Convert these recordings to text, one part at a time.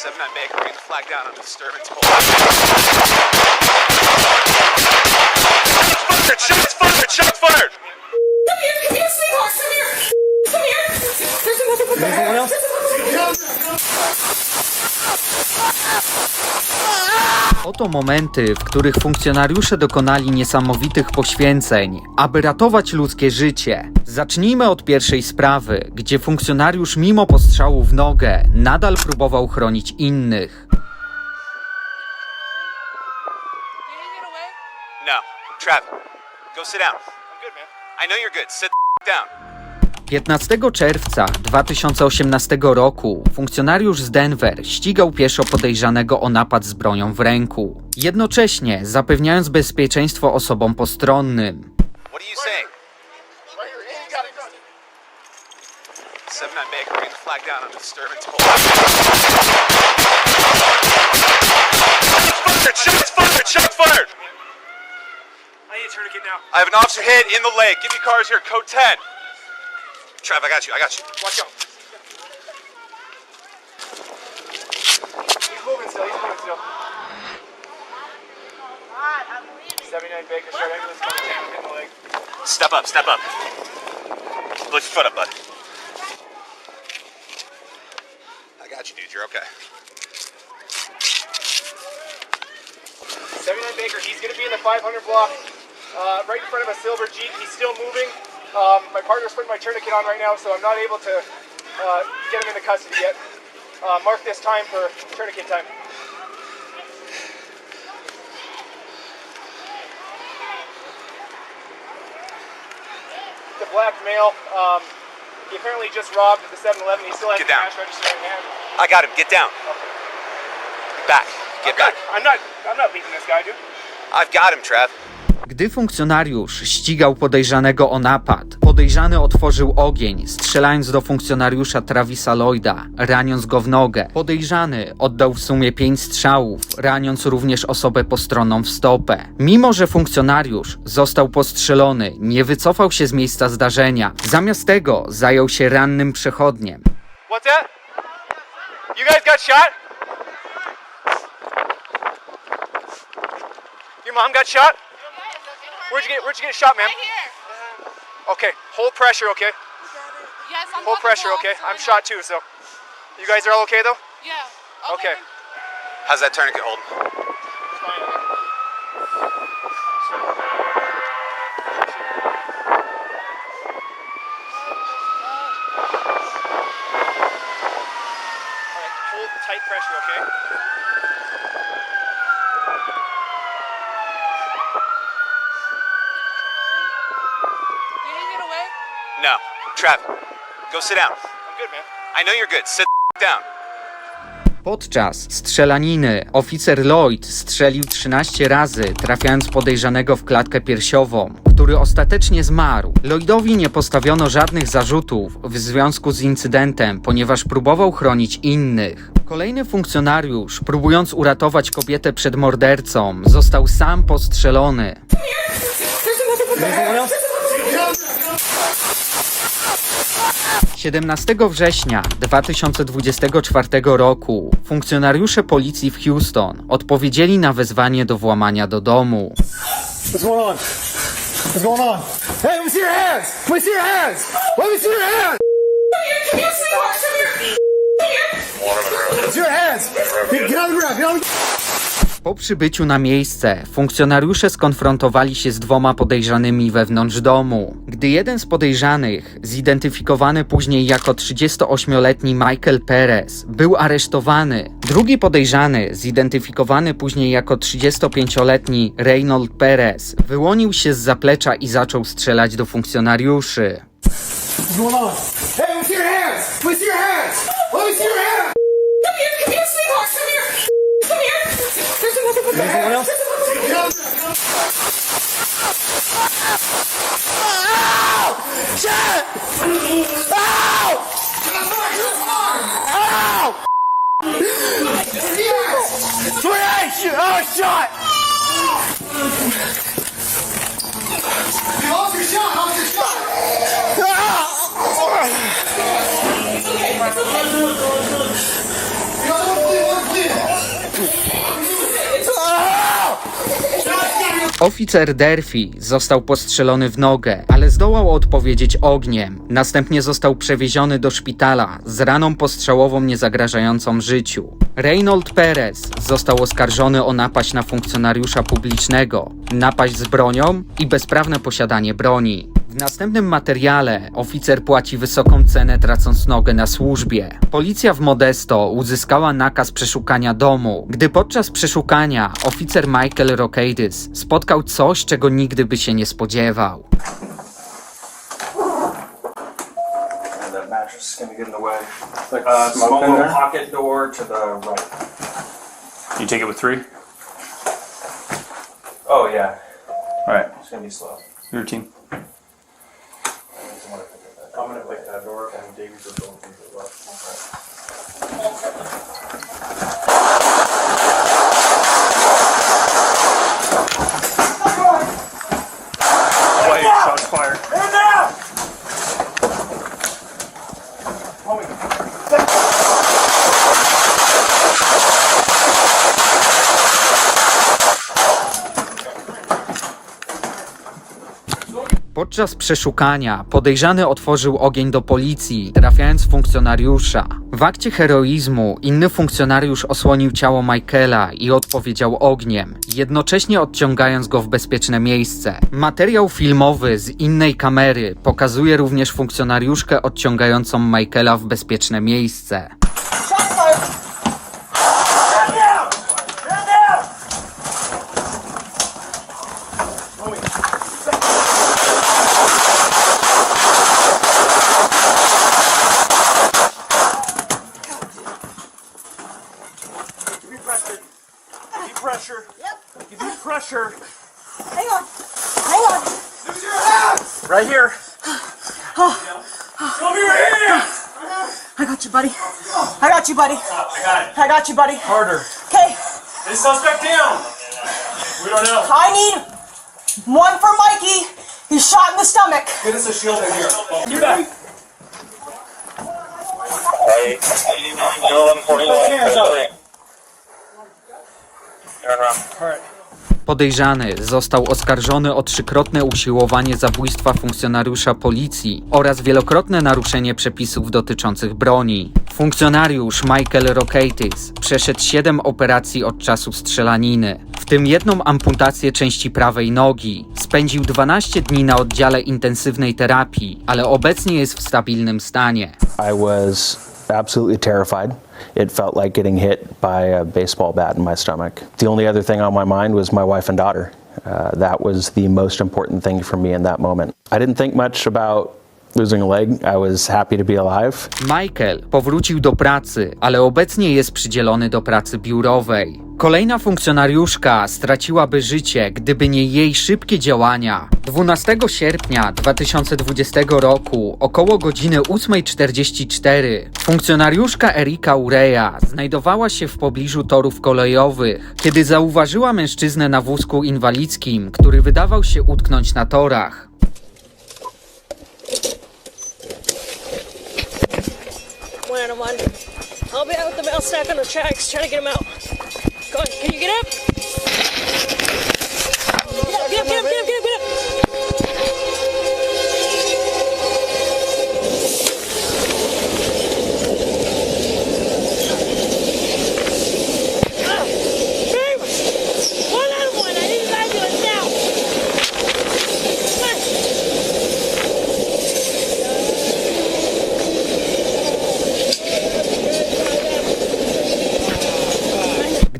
7 9 Baker, bring the flag down on the disturbance. Fired! Shots fired! Shots fired! Come here, come here, sweetheart, come here. Come here. There's another one there. Oto momenty, w których funkcjonariusze dokonali niesamowitych poświęceń, aby ratować ludzkie życie. Zacznijmy od pierwszej sprawy, gdzie funkcjonariusz mimo postrzału w nogę nadal próbował chronić innych. No. Go sit down. I'm good, man. I know you're good. Sit down. 15 czerwca 2018 roku funkcjonariusz z Denver ścigał pieszo podejrzanego o napad z bronią w ręku, jednocześnie zapewniając bezpieczeństwo osobom postronnym. What are you saying? 7 9 Baker, bring the flag down on the disturbance. Fired! Shots fired! Shots fired! I need a tourniquet now. I have an officer hit in the leg. Give me cars here, code 10. Trav, I got you. I got you. Watch out. He's moving still. He's moving still. 79 Baker Street, ambulance coming down, the leg. Step up, step up. Lift your foot up, bud. I got you, dude. You're okay. 79 Baker, he's going to be in the 500 block, uh, right in front of a silver Jeep. He's still moving. Um, my partner's putting my tourniquet on right now, so I'm not able to uh, get him into custody yet. Uh, mark this time for tourniquet time. The black male, um, he apparently just robbed the 7-Eleven. He still has Get the down. cash register in hand. I got him. Get down. Back. Get I'm back. good. I'm not. I'm not beating this guy, dude. I've got him, Trav. Gdy funkcjonariusz ścigał podejrzanego o napad, podejrzany otworzył ogień, strzelając do funkcjonariusza Travisa Lloyda, raniąc go w nogę. Podejrzany oddał w sumie pięć strzałów, raniąc również osobę postronną w stopę. Mimo, że funkcjonariusz został postrzelony, nie wycofał się z miejsca zdarzenia. Zamiast tego zajął się rannym przechodniem. What's that? You guys got shot? Your mom got shot? Where'd you get Where'd you get shot, ma'am? Right here. Okay, hold pressure, okay? Yes, I'm Hold pressure, okay? I'm I know. shot too, so. You guys are all okay though? Yeah. Okay. How's that tourniquet holding? Trav, go sit down. I'm good, man. I know you're good. Sit down. Podczas strzelaniny oficer Lloyd strzelił 13 razy, trafiając podejrzanego w klatkę piersiową, który ostatecznie zmarł. Lloydowi nie postawiono żadnych zarzutów w związku z incydentem, ponieważ próbował chronić innych. Kolejny funkcjonariusz, próbując uratować kobietę przed mordercą, został sam postrzelony. 17 września 2024 roku funkcjonariusze policji w Houston odpowiedzieli na wezwanie do włamania do domu. What's going on? What's going on? Hey, let me see your hands! Let me see your hands! Let me see your hands! Come here, come here, sweetheart, come here. Come here. Let me see your hands! Get, get on the ground! Get on the Po przybyciu na miejsce funkcjonariusze skonfrontowali się z dwoma podejrzanymi wewnątrz domu. Gdy jeden z podejrzanych, zidentyfikowany później jako 38-letni Michael Perez, był aresztowany, drugi podejrzany, zidentyfikowany później jako 35-letni Reynold Perez, wyłonił się z zaplecza i zaczął strzelać do funkcjonariuszy. Hey, Gracias. Oficer Derfi został postrzelony w nogę, ale zdołał odpowiedzieć ogniem. Następnie został przewieziony do szpitala z raną postrzałową niezagrażającą życiu. Reynold Perez został oskarżony o napaść na funkcjonariusza publicznego, napaść z bronią i bezprawne posiadanie broni. W następnym materiale oficer płaci wysoką cenę tracąc nogę na służbie. Policja w Modesto uzyskała nakaz przeszukania domu, gdy podczas przeszukania oficer Michael Rockadis spotkał coś, czego nigdy by się nie spodziewał. Mattress is gonna get in the way. Uh, small little pocket door to the right. You take it with three? Oh yeah, Alright, it's gonna be slow. your team. Podczas przeszukania podejrzany otworzył ogień do policji, trafiając funkcjonariusza. W akcie heroizmu inny funkcjonariusz osłonił ciało Michaela i odpowiedział ogniem, jednocześnie odciągając go w bezpieczne miejsce. Materiał filmowy z innej kamery pokazuje również funkcjonariuszkę odciągającą Michaela w bezpieczne miejsce. Pressure. Hang on. Hang on. Use your hands. Right here. Show me your hands. I got you, buddy. I got you, buddy. I got it. I got you, buddy. Harder. Okay. This suspect down. We don't know. I need one for Mikey. He's shot in the stomach. Get us a shield in here. You back. Hands up. All right. Podejrzany został oskarżony o trzykrotne usiłowanie zabójstwa funkcjonariusza policji oraz wielokrotne naruszenie przepisów dotyczących broni. Funkcjonariusz Michael Rockaitis przeszedł 7 operacji od czasu strzelaniny, w tym jedną amputację części prawej nogi. Spędził 12 dni na oddziale intensywnej terapii, ale obecnie jest w stabilnym stanie. I was absolutely terrified. It felt like getting hit by a baseball bat in my stomach. The only other thing on my mind was my wife and daughter. Uh, that was the most important thing for me in that moment. I didn't think much about Michael powrócił do pracy, ale obecnie jest przydzielony do pracy biurowej. Kolejna funkcjonariuszka straciłaby życie, gdyby nie jej szybkie działania. 12 sierpnia 2020 roku, około godziny 8.44, funkcjonariuszka Erika Urea znajdowała się w pobliżu torów kolejowych, kiedy zauważyła mężczyznę na wózku inwalidzkim, który wydawał się utknąć na torach. One on. I'll be out with the mail stack on the tracks trying to get him out. Go on, can you get up?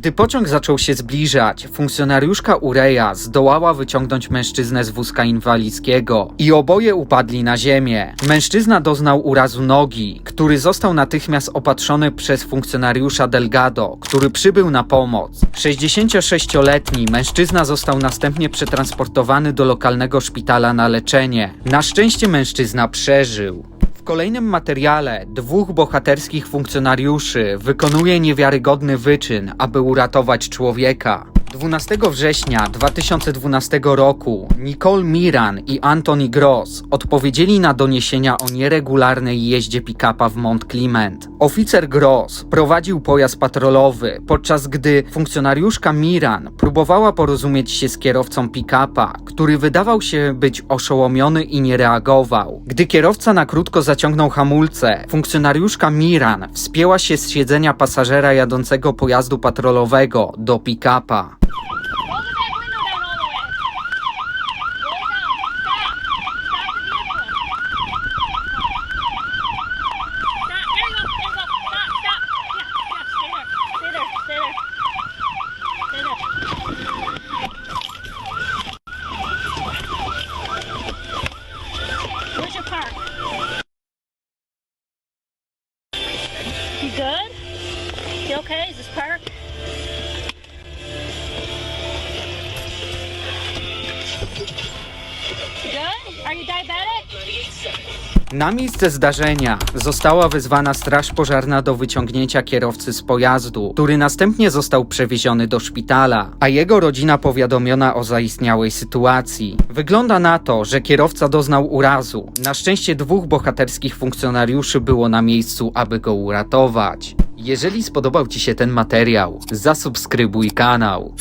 Gdy pociąg zaczął się zbliżać, funkcjonariuszka Ureja zdołała wyciągnąć mężczyznę z wózka inwalidzkiego i oboje upadli na ziemię. Mężczyzna doznał urazu nogi, który został natychmiast opatrzony przez funkcjonariusza Delgado, który przybył na pomoc. 66-letni mężczyzna został następnie przetransportowany do lokalnego szpitala na leczenie. Na szczęście mężczyzna przeżył. W kolejnym materiale dwóch bohaterskich funkcjonariuszy wykonuje niewiarygodny wyczyn, aby uratować człowieka. 12 września 2012 roku Nicole Miran i Anthony Gross odpowiedzieli na doniesienia o nieregularnej jeździe pick-upa w Mont Clement. Oficer Gross prowadził pojazd patrolowy, podczas gdy funkcjonariuszka Miran próbowała porozumieć się z kierowcą pick-upa, który wydawał się być oszołomiony i nie reagował. Gdy kierowca na krótko zaciągnął hamulce, funkcjonariuszka Miran wspięła się z siedzenia pasażera jadącego pojazdu patrolowego do pick-upa. Na miejsce zdarzenia została wezwana straż pożarna do wyciągnięcia kierowcy z pojazdu, który następnie został przewieziony do szpitala, a jego rodzina powiadomiona o zaistniałej sytuacji. Wygląda na to, że kierowca doznał urazu. Na szczęście dwóch bohaterskich funkcjonariuszy było na miejscu, aby go uratować. Jeżeli spodobał Ci się ten materiał, zasubskrybuj kanał.